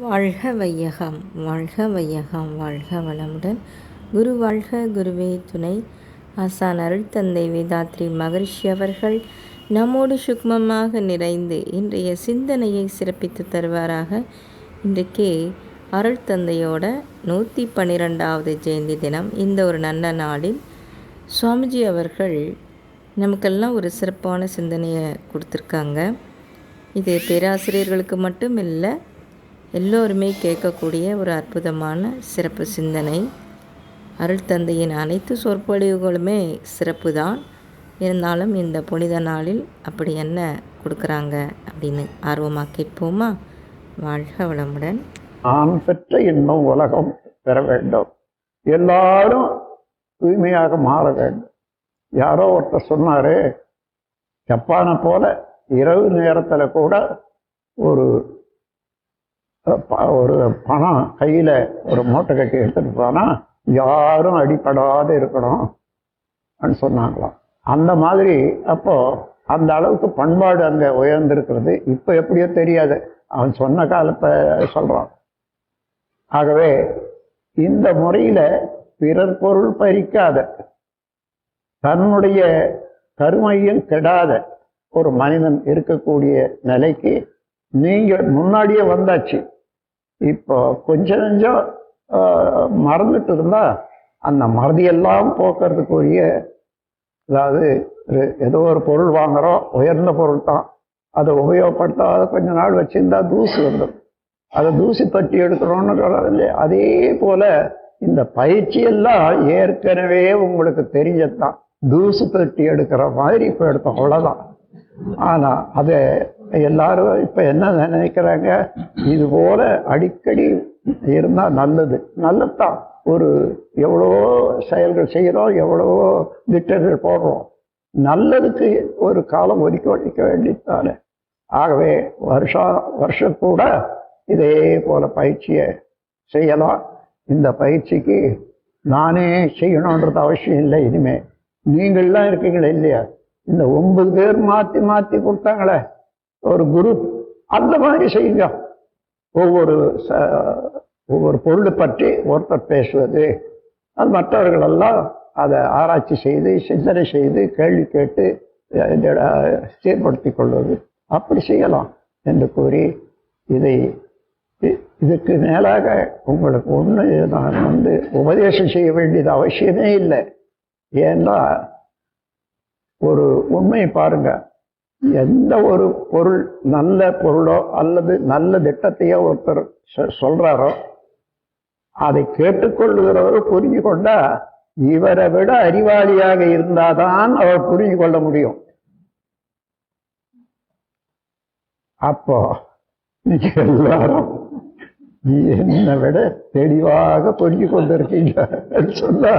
வாழ்க வையகம் வாழ்க வையகம் வாழ்க வளமுடன். குரு வாழ்க குருவே துணை. ஆசான் அருள் தந்தை வேதாத்ரி மகரிஷி அவர்கள் நம்மோடு சுக்மமாக நிறைந்து இன்றைய சிந்தனையை சிறப்பித்து தருவாராக. இன்றைக்கே அருள் தந்தையோட நூற்றி பன்னிரெண்டாவது ஜெயந்தி தினம். இந்த ஒரு நல்ல நாளில் சுவாமிஜி அவர்கள் நமக்கெல்லாம் ஒரு சிறப்பான சிந்தனையை கொடுத்துருக்காங்க. இது பேராசிரியர்களுக்கு மட்டும் இல்லை எல்லோருமே கேட்கக்கூடிய ஒரு அற்புதமான சிறப்பு சிந்தனை. அருள் தந்தையின் அனைத்து சொற்பொழிவுகளுமே சிறப்பு தான் இருந்தாலும் இந்த புனித நாளில் அப்படி என்ன கொடுக்குறாங்க அப்படின்னு ஆர்வமாக கேட்போமா? வாழ்க வளமுடன். நான் பெற்ற இன்னும் உலகம் பெற வேண்டும். எல்லாரும் தூய்மையாக மாற வேண்டும். யாரோ ஒருத்தர் சொன்னார் ஜப்பானை போல இரவு நேரத்தில் கூட ஒரு ஒரு பணம் கையில ஒரு மூட்டை கட்டி எடுத்துட்டு போனா யாரும் அடிப்படாத இருக்கணும் சொன்னாங்களாம். அந்த மாதிரி அப்போ அந்த அளவுக்கு பண்பாடு அங்க உயர்ந்திருக்கிறது. இப்போ எப்படியோ தெரியாது. அவன் சொன்ன காலத்தை சொல்றான். ஆகவே இந்த முறையில பிறர் பொருள் பறிக்காத தன்னுடைய கருமையும் கெடாத ஒரு மனிதன் இருக்கக்கூடிய நிலைக்கு நீங்க முன்னாடியே வந்தாச்சு. இப்போ கொஞ்சம் கொஞ்சம் மறந்துட்டு இருந்தா அந்த மறதியெல்லாம் போக்குறதுக்குரிய அதாவது ஏதோ ஒரு பொருள் வாங்குறோம் உயர்ந்த பொருள் தான். அதை உபயோகப்படுத்தாத கொஞ்ச நாள் வச்சிருந்தா தூசு வந்துடும். அதை தூசி தட்டி எடுக்கிறோன்னு சொல்றது இல்லையா? அதே போல இந்த பயிற்சியெல்லாம் ஏற்கனவே உங்களுக்கு தெரிஞ்சதுதான். தூசு தட்டி எடுக்கிற மாதிரி இப்போ எடுத்தோம் அவ்வளோதான் ஆனால் அதை எல்லாரும் இப்போ என்ன நினைக்கிறாங்க? இது போல அடிக்கடி இருந்தால் நல்லது. நல்லதான் ஒரு எவ்வளவோ செயல்கள் செய்கிறோம் எவ்வளவோ திட்டங்கள் போடுறோம். நல்லதுக்கு ஒரு காலம் ஒதுக்கி ஒதுக்க வேண்டியதானே ஆகவே வருஷம் வருஷம் கூட இதே போல பயிற்சியை செய்யலாம். இந்த பயிற்சிக்கு நானே செய்யணுன்றது அவசியம் இல்லை இனிமே. நீங்கள்லாம் இருக்கீங்களே இல்லையா? இந்த ஒன்பது பேர் மாற்றி மாற்றி கொடுத்தாங்களே. ஒரு குரு அந்த மாதிரி செய்யுங்க. ஒவ்வொரு ச- ஒவ்வொரு பொருளை பற்றி ஒருத்தர் பேசுவது அது மற்றவர்களெல்லாம் அதை ஆராய்ச்சி செய்து சிந்தனை செய்து கேள்வி கேட்டு சீர்படுத்தி சீர்படுத்திக் கொள்வது. அப்படி செய்யலாம் என்று கூறி இதை இதுக்கு மேலாக உங்களுக்கு ஒன்று நான் வந்து உபதேசம் செய்ய வேண்டியது அவசியமே இல்லை. ஏன்னா ஒரு உண்மையை பாருங்க. எந்த ஒரு பொருள் நல்ல பொருளோ அல்லது நல்ல திட்டத்தையோ ஒருத்தர் சொ- சொல்றாரோ அதை கேட்டுக்கொள்ளுகிறவர் புரிஞ்சு கொண்டா இவரை விட அறிவாளியாக இருந்தாதான் அவர் புரிஞ்சு கொள்ள முடியும். அப்போ எல்லாரும் என்னை விட தெளிவாக புரிஞ்சு கொண்டிருக்கீங்க. சொன்னா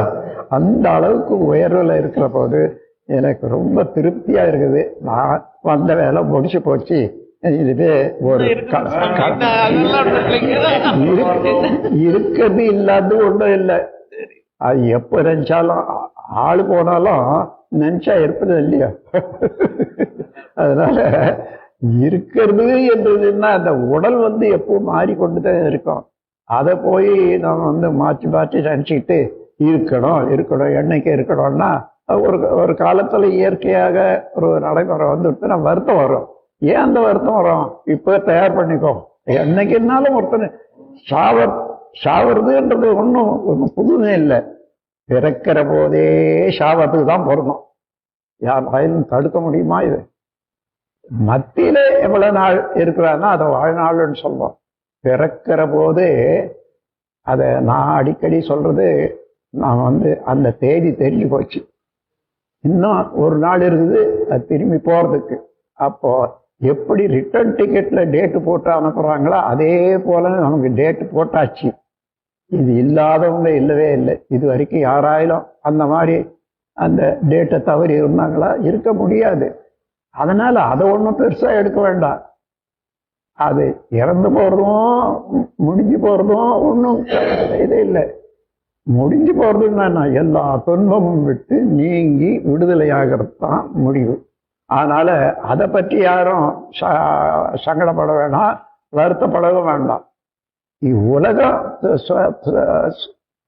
அந்த அளவுக்கு உயர்வுல இருக்கிற போது எனக்கு ரொம்ப திருப்தியா இருக்குது. நான் வந்த வேலை முடிச்சு போச்சு. இதுவே ஒரு இருக்கிறது இல்லாத ஒன்றும் இல்லை. அது எப்ப நினைச்சாலும் ஆளு போனாலும் நினைச்சா இருப்பது இல்லையா? அதனால இருக்கிறது என்றதுன்னா அந்த உடல் வந்து எப்போ மாறிக்கொண்டுதான் இருக்கும். அதை போய் நம்ம வந்து மாற்றி மாற்றி நினைச்சுக்கிட்டு இருக்கணும் இருக்கணும் என்னைக்கு இருக்கணும்னா ஒரு ஒரு காலத்துல இயற்கையாக ஒரு நடைமுறை வந்துட்டு நம்ம வருத்தம் வரும் ஏன் அந்த வருத்தம் வரும் இப்போ தயார் பண்ணிக்கோ. என்னைக்குனாலும் ஒருத்தன் சாவர் சாவறதுன்றது ஒன்றும் ஒன்றும் புதுமே இல்லை. பிறக்கிற போதே சாவத்துக்கு தான் பிறந்தோம் யார் வாயிலும் தடுக்க முடியுமா இது? மத்தியில எவ்வளவு நாள் இருக்கிறான்னா அதை வாழ்நாள்னு சொல்றோம். பிறக்கிற போதே அதை நான் அடிக்கடி சொல்றது நான் வந்து அந்த தேதி தெரிஞ்சு போச்சு. இன்னும் ஒரு நாள் இருக்குது அது திரும்பி போகிறதுக்கு அப்போ எப்படி ரிட்டர்ன் டிக்கெட்டில் டேட்டு போட்டு அனுப்புறாங்களோ அதே போல நமக்கு டேட்டு போட்டாச்சு. இது இல்லாதவங்க இல்லவே இல்லை. இது வரைக்கும் யாராயிலும் அந்த மாதிரி அந்த டேட்டை தவறி இருந்தாங்களா? இருக்க முடியாது. அதனால் அதை ஒன்றும் பெருசாக எடுக்க வேண்டாம். அது இறந்து போகிறதும் முடிஞ்சு போகிறதும் ஒன்றும் இது இல்லை. முடிஞ்சு போறதுன்னா என்னன்னா எல்லா துன்பமும் விட்டு நீங்கி விடுதலையாகிறது தான் முடிவு. அதனால அதை பற்றி யாரும் ச- சங்கடப்பட வேண்டாம் வருத்தப்படவும் வேண்டாம். இவ்வுலகம்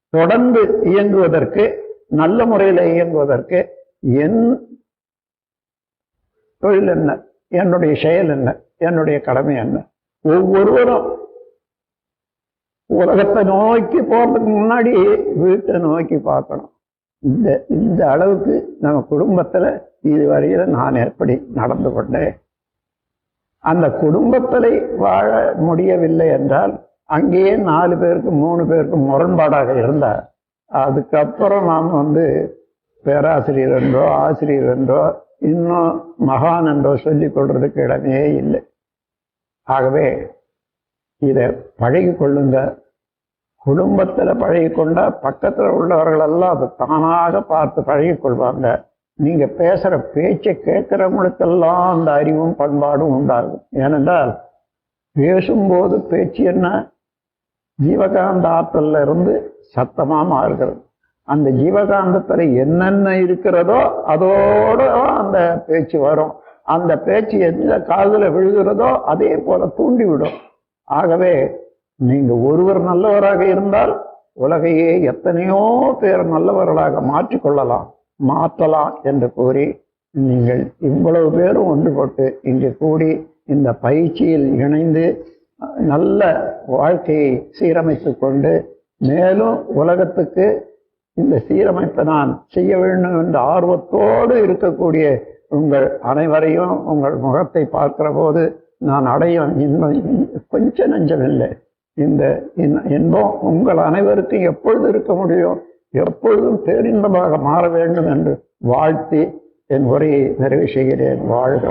தொடர்ந்து இயங்குவதற்கு நல்ல முறையில் இயங்குவதற்கு என் தொழில் என்ன? என்னுடைய செயல் என்ன? என்னுடைய கடமை என்ன? ஒவ்வொருவரும் உலகத்தை நோக்கி போகிறதுக்கு முன்னாடி வீட்டை நோக்கி பார்க்கணும். இந்த இந்த அளவுக்கு நம்ம குடும்பத்தில் இதுவரையில் நான் எப்படி நடந்து கொண்டேன்? அந்த குடும்பத்தில் வாழ முடியவில்லை என்றால் அங்கேயே நாலு பேருக்கு மூணு பேருக்கு முரண்பாடாக இருந்தார். அதுக்கப்புறம் நாம் வந்து பேராசிரியர் என்றோ ஆசிரியர் என்றோ இன்னும் மகான் என்றோ சொல்லிக் கொள்றதுக்கு இடமே இல்லை. ஆகவே இதை பழகி கொள்ளுங்க குடும்பத்துல பழகி கொண்டா பக்கத்துல உள்ளவர்கள் எல்லாம் அதை தானாக பார்த்து பழகி கொள்வாங்க நீங்க பேசுற பேச்சை கேட்குறவங்களுக்கெல்லாம் அந்த அறிவும் பண்பாடும் உண்டாகும். ஏனென்றால் பேசும்போது பேச்சு என்ன? ஜீவகாந்த ஆற்றல்ல இருந்து சத்தமாக மாறுகிறது. அந்த ஜீவகாந்தத்தில் என்னென்ன இருக்கிறதோ அதோட அந்த பேச்சு வரும். அந்த பேச்சு எந்த காதில் விழுகிறதோ அதே போல தூண்டிவிடும். ஆகவே நீங்க ஒருவர் நல்லவராக இருந்தால் உலகையே எத்தனையோ பேர் நல்லவர்களாக மாற்றிக்கொள்ளலாம் மாற்றலாம் என்று கூறி நீங்கள் இவ்வளவு பேரும் ஒன்றுபட்டு இங்கு கூடி இந்த பயிற்சியில் இணைந்து நல்ல வாழ்க்கையை சீரமைத்து கொண்டு மேலும் உலகத்துக்கு இந்த சீரமைப்பை நான் செய்ய வேண்டும் என்ற ஆர்வத்தோடு இருக்கக்கூடிய உங்கள் அனைவரையும் உங்கள் முகத்தை பார்க்கிற போது நான் அடையும் இன்பம் கொஞ்சம் நஞ்சமில்லை இந்த இன்பம் உங்கள் அனைவருக்கும் எப்பொழுது இருக்க முடியும்? எப்பொழுதும் பேரின்பமாக மாற வேண்டும் என்று வாழ்த்தி என் உரையை நிறைவு செய்கிறேன். வாழ்க